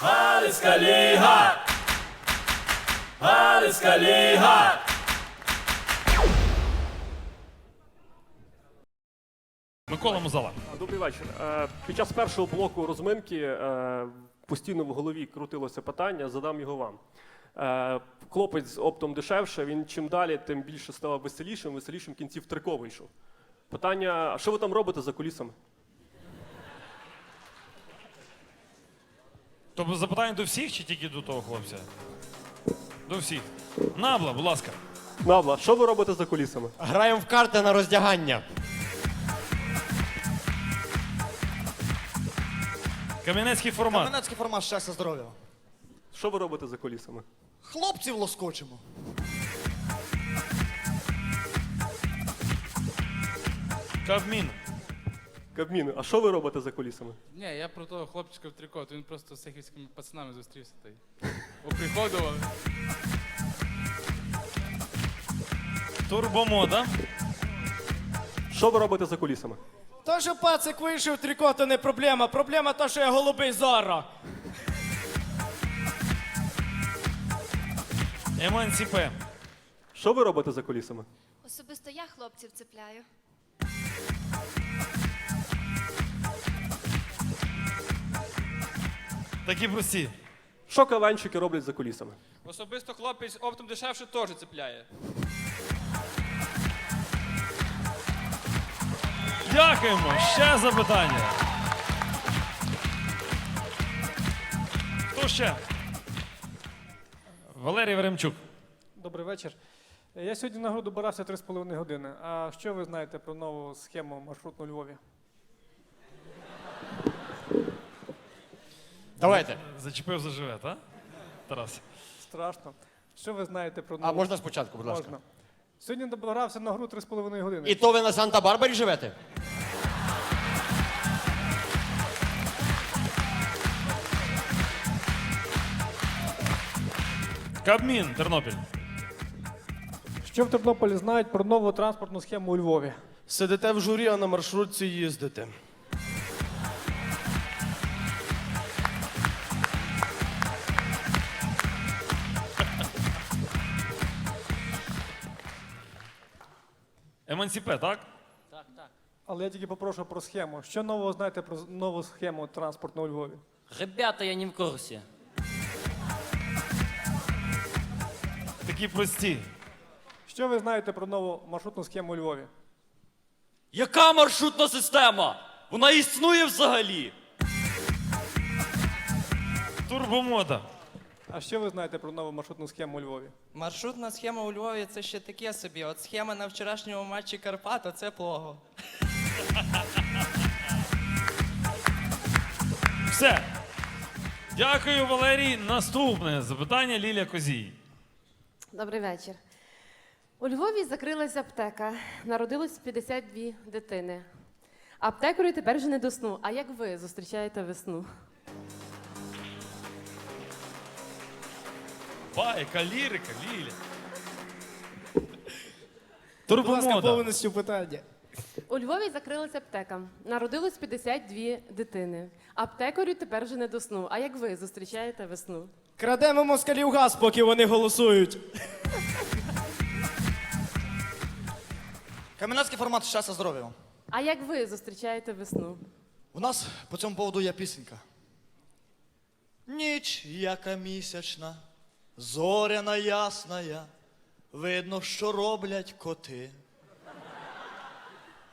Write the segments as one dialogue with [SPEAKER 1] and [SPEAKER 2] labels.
[SPEAKER 1] Галицька ліга! Галицька ліга!
[SPEAKER 2] Микола Музала.
[SPEAKER 3] Добрий вечір. Е, Під час першого блоку розминки е, постійно в голові крутилося питання, задам його вам. Е, Хлопець з оптом дешевше, він чим далі, тим більше ставав веселішим, веселішим в кінці в трико вийшов. Питання: а що ви там робите за кулісами?
[SPEAKER 2] Тобто запитання до всіх чи тільки до того хлопця? До всіх. Набла, будь ласка.
[SPEAKER 3] Навла, що ви робите за кулісами?
[SPEAKER 4] Граємо в карти на роздягання.
[SPEAKER 2] Кам'янецький формат.
[SPEAKER 5] Кам'янецький формат щастя здоров'я.
[SPEAKER 3] Що ви робите за кулісами?
[SPEAKER 5] Хлопців лоскочимо.
[SPEAKER 2] Кабмін.
[SPEAKER 3] Кабміни, а що ви робите за кулісами?
[SPEAKER 6] Ні, я про того хлопчика в трико, то він просто з сихівськими пацанами зустрівся та й оприходував.
[SPEAKER 2] Турбомода.
[SPEAKER 3] Що ви робите за кулісами?
[SPEAKER 4] То, що пацик вийшов в трикот, то не проблема. Проблема то, що я голубий зора.
[SPEAKER 2] Емансіпе.
[SPEAKER 3] Що ви робите за кулісами?
[SPEAKER 7] Особисто я хлопців цепляю.
[SPEAKER 2] Такі прості.
[SPEAKER 3] Що кавенчики роблять за кулісами?
[SPEAKER 6] Особисто хлопець оптом дешевше теж цепляє.
[SPEAKER 2] Дякуємо. Ще запитання. Хто ще? Валерій Веремчук.
[SPEAKER 8] Добрий вечір. Я сьогодні на гру добирався 3,5 години. А що ви знаєте про нову схему маршрутну у Львові?
[SPEAKER 4] Давайте.
[SPEAKER 2] Зачепив заживе, так? Тарас.
[SPEAKER 8] Страшно. Що ви знаєте про нову?
[SPEAKER 4] А можна спочатку, будь ласка.
[SPEAKER 8] Можна. Сьогодні добирався на гру 3,5 години.
[SPEAKER 4] І то ви на Санта-Барбарі живете?
[SPEAKER 2] Кабмін, Тернопіль.
[SPEAKER 8] Що в Тернополі знають про нову транспортну схему у Львові?
[SPEAKER 9] Сидите в журі, а на маршрутці їздите.
[SPEAKER 2] Емансіпе, так?
[SPEAKER 8] Але я тільки попрошу про схему. Що нового знаєте про нову схему транспортну у Львові?
[SPEAKER 10] Ребята, я не в курсі.
[SPEAKER 2] Такі прості.
[SPEAKER 8] Що ви знаєте про нову маршрутну схему у Львові?
[SPEAKER 10] Яка маршрутна система? Вона існує взагалі.
[SPEAKER 2] Турбомода.
[SPEAKER 8] А що ви знаєте про нову маршрутну схему у Львові?
[SPEAKER 11] Маршрутна схема у Львові це ще таке собі. От схема на вчорашньому матчі Карпат, це плого.
[SPEAKER 2] Все. Дякую, Валерій. Наступне запитання Лілія Козій.
[SPEAKER 12] Добрий вечір. У Львові закрилася аптека. Народилось 52 дитини. Аптекарю тепер вже не до сну. А як ви зустрічаєте весну?
[SPEAKER 2] Байка, лірика, Ліля.
[SPEAKER 5] Будь ласка,
[SPEAKER 2] Турбомода.
[SPEAKER 5] повністю питання.
[SPEAKER 12] У Львові закрилася аптека. Народилось 52 дитини. Аптекарю тепер вже не до сну. А як ви зустрічаєте весну?
[SPEAKER 4] Крадемо москалів газ, поки вони голосують.
[SPEAKER 5] Кам'янецький формат щастя здоров'я.
[SPEAKER 12] А як ви зустрічаєте весну?
[SPEAKER 5] У нас по цьому поводу є пісенька. Ніч яка місячна, зоряна ясная, видно, що роблять коти.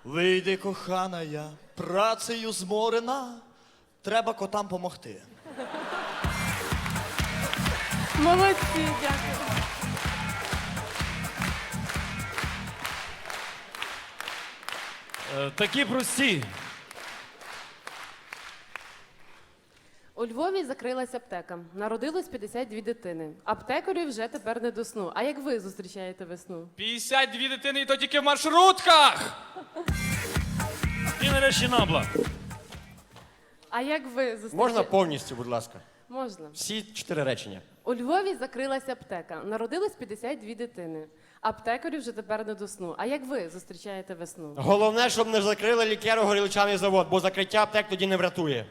[SPEAKER 5] Вийди, кохана я, працею зморена, треба котам помогти.
[SPEAKER 12] Молодці, дякую.
[SPEAKER 2] Е, Такі прості.
[SPEAKER 12] У Львові закрилася аптека. Народилось 52 дитини. Аптекарю вже тепер не до сну. А як ви зустрічаєте весну?
[SPEAKER 6] 52 дитини і то тільки в маршрутках!
[SPEAKER 2] І нарешті набла.
[SPEAKER 12] А як ви зустрічаєте?
[SPEAKER 4] Можна повністю, будь ласка.
[SPEAKER 12] Можна.
[SPEAKER 4] Всі чотири речення.
[SPEAKER 12] У Львові закрилася аптека. Народилось 52 дитини. Аптекарю вже тепер не до сну. А як ви зустрічаєте весну?
[SPEAKER 4] Головне, щоб не закрили лікеро-горілчаний завод, бо закриття аптек тоді не врятує.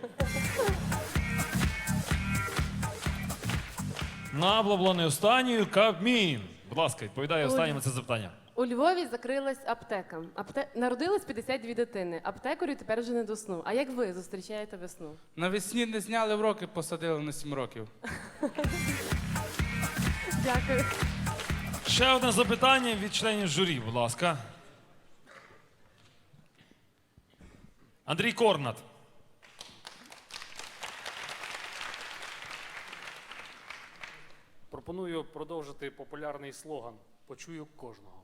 [SPEAKER 2] Набла не останньою. Кабмін. Будь ласка, відповідає
[SPEAKER 12] Ой.
[SPEAKER 2] останнє на це запитання.
[SPEAKER 12] У Львові закрилась аптека. Апте... Народилось 52 дитини. Аптекарю тепер вже не до сну. А як ви зустрічаєте весну?
[SPEAKER 6] Навесні не зняли в роки, посадили на 7 років.
[SPEAKER 12] Дякую.
[SPEAKER 2] Ще одне запитання від членів журі, будь ласка. Андрій Корнат.
[SPEAKER 13] Пропоную продовжити популярний слоган Почую кожного.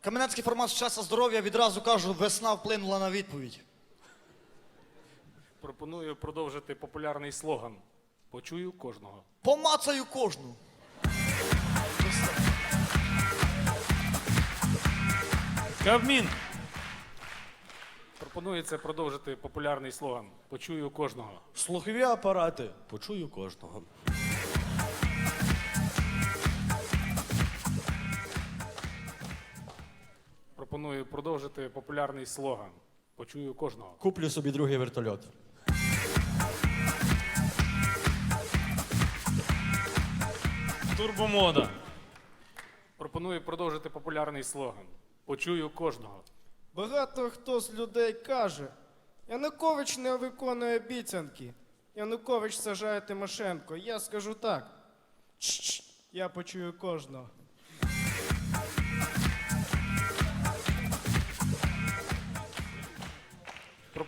[SPEAKER 5] Кам'янецький формат щастя здоров'я відразу кажу, весна вплинула на відповідь.
[SPEAKER 13] Пропоную продовжити популярний слоган Почую кожного.
[SPEAKER 5] Помацаю кожну.
[SPEAKER 2] Кабмін.
[SPEAKER 13] Пропонується продовжити популярний слоган Почую кожного.
[SPEAKER 14] Слухові апарати. Почую кожного.
[SPEAKER 13] Пропоную продовжити популярний слоган Почую кожного.
[SPEAKER 14] Куплю собі другий вертольот.
[SPEAKER 2] Турбомода.
[SPEAKER 13] Пропоную продовжити популярний слоган Почую кожного.
[SPEAKER 4] Багато хто з людей каже, Янукович не виконує обіцянки. Янукович сажає Тимошенко. Я скажу так. Чш, я почую кожного.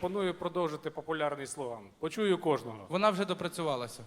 [SPEAKER 13] Пропоную продовжити популярний слоган Почую кожного.
[SPEAKER 6] Вона вже допрацювалася.